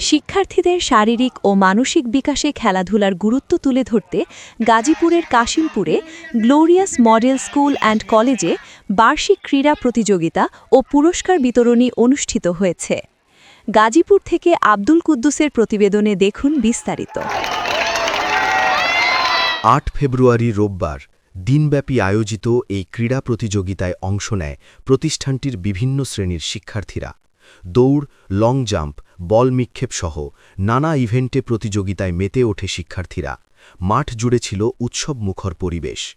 শিক্ষার্থীদের শারীরিক ও মানসিক বিকাশে খেলাধুলার গুরুত্ব তুলে ধরতে গাজীপুরের কাশিমপুরে গ্লোরিয়াস মডেল স্কুল অ্যান্ড কলেজে বার্ষিক ক্রীড়া প্রতিযোগিতা ও পুরস্কার বিতরণী অনুষ্ঠিত হয়েছে। গাজীপুর থেকে আব্দুল কুদ্দুসের প্রতিবেদনে দেখুন বিস্তারিত। আট ফেব্রুয়ারি রোববার দিনব্যাপী আয়োজিত এই ক্রীড়া প্রতিযোগিতায় অংশ নেয় প্রতিষ্ঠানটির বিভিন্ন শ্রেণির শিক্ষার্থীরা। দৌড়, লং জাম্প, বল নিক্ষেপ সহ নানা ইভেন্টে প্রতিযোগিতায় মেতে ওঠে শিক্ষার্থীরা। মাঠ জুড়ে ছিল উৎসব মুখর পরিবেশ।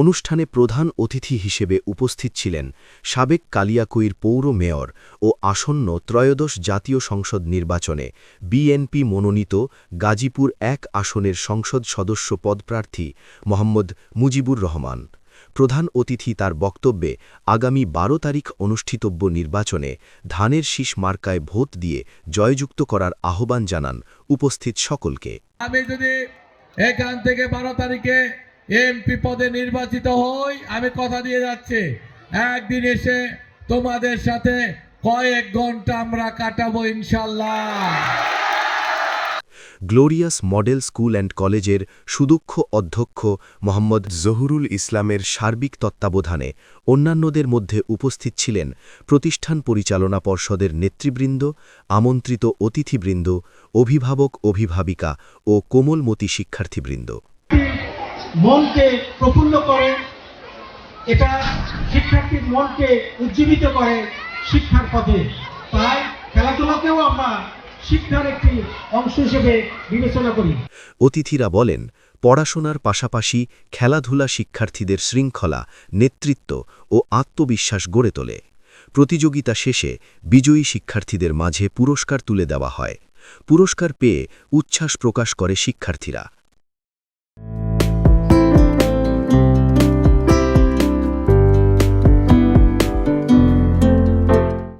অনুষ্ঠানে প্রধান অতিথি হিসেবে উপস্থিত ছিলেন সাবেক কালিয়াকুইর পৌর মেয়র ও আসন্ন ত্রয়োদশ জাতীয় সংসদ নির্বাচনে বিএনপি মনোনীত গাজীপুর এক আসনের সংসদ সদস্য পদপ্রার্থী মোহাম্মদ মুজিবুর রহমান। প্রধান অতিথি তার বক্তব্যে আগামী বারো তারিখ অনুষ্ঠিতব্য নির্বাচনে ধানের শীষ মার্কায় ভোট দিয়ে জয়যুক্ত করার আহ্বান জানান উপস্থিত সকলকে। আমি যদি এখান থেকে বারো তারিখে এমপি পদে নির্বাচিত হই, আমি কথা দিয়ে যাচ্ছি। একদিন এসে তোমাদের সাথে কয়েক ঘণ্টা আমরা কাটাবো ইনশাল্লাহ। গ্লোরিয়াস মডেল স্কুল অ্যান্ড কলেজের সুদক্ষ অধ্যক্ষ মোহাম্মদ জহুরুল ইসলামের সার্বিক তত্ত্বাবধানে অন্যান্যদের মধ্যে উপস্থিত ছিলেন প্রতিষ্ঠান পরিচালনা পর্ষদের নেতৃবৃন্দ, আমন্ত্রিত অতিথিবৃন্দ, অভিভাবক, অভিভাবিকা ও কোমলমতি শিক্ষার্থীবৃন্দ। মনকে প্রফুল্ল করে, এটা শিক্ষার্থীর মনকে উজ্জীবিত করে শিক্ষার পথে। তাই খেলাধুলাকেও আমরা শিক্ষার একটি অংশ হিসেবে বিবেচনা করি। অতিথিরা বলেন, পড়াশোনার পাশাপাশি খেলাধুলা শিক্ষার্থীদের শৃঙ্খলা, নেতৃত্ব ও আত্মবিশ্বাস গড়ে তোলে। প্রতিযোগিতা শেষে বিজয়ী শিক্ষার্থীদের মাঝে পুরস্কার তুলে দেওয়া হয়। পুরস্কার পেয়ে উচ্ছ্বাস প্রকাশ করে শিক্ষার্থীরা।